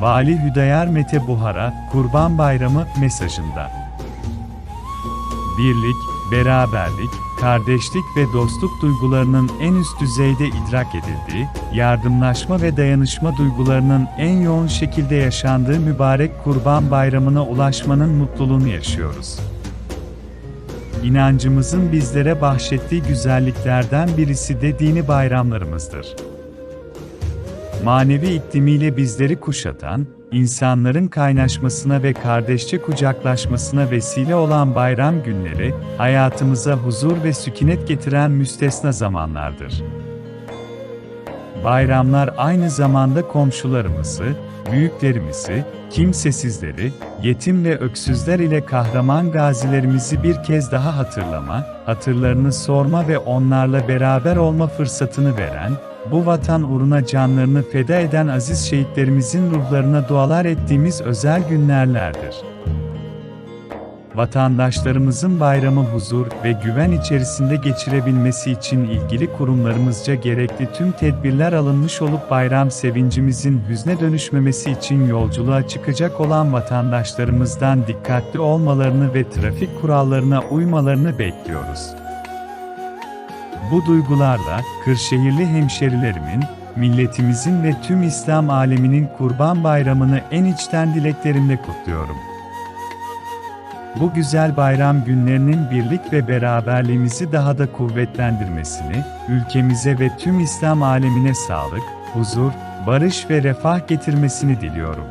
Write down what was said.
Vali Hüdayar Mete Buhar'a Kurban Bayramı mesajında. Birlik, beraberlik, kardeşlik ve dostluk duygularının en üst düzeyde idrak edildiği, yardımlaşma ve dayanışma duygularının en yoğun şekilde yaşandığı mübarek Kurban Bayramı'na ulaşmanın mutluluğunu yaşıyoruz. İnancımızın bizlere bahşettiği güzelliklerden birisi de dini bayramlarımızdır. Manevi iklimiyle bizleri kuşatan, insanların kaynaşmasına ve kardeşçe kucaklaşmasına vesile olan bayram günleri, hayatımıza huzur ve sükunet getiren müstesna zamanlardır. Bayramlar aynı zamanda komşularımızı, büyüklerimizi, kimsesizleri, yetim ve öksüzler ile kahraman gazilerimizi bir kez daha hatırlama, hatırlarını sorma ve onlarla beraber olma fırsatını veren, bu vatan uğruna canlarını feda eden aziz şehitlerimizin ruhlarına dualar ettiğimiz özel günlerlerdir. Vatandaşlarımızın bayramı huzur ve güven içerisinde geçirebilmesi için ilgili kurumlarımızca gerekli tüm tedbirler alınmış olup bayram sevincimizin hüzne dönüşmemesi için yolculuğa çıkacak olan vatandaşlarımızdan dikkatli olmalarını ve trafik kurallarına uymalarını bekliyoruz. Bu duygularla, Kırşehirli hemşerilerimin, milletimizin ve tüm İslam aleminin Kurban Bayramı'nı en içten dileklerimle kutluyorum. Bu güzel bayram günlerinin birlik ve beraberliğimizi daha da kuvvetlendirmesini, ülkemize ve tüm İslam alemine sağlık, huzur, barış ve refah getirmesini diliyorum.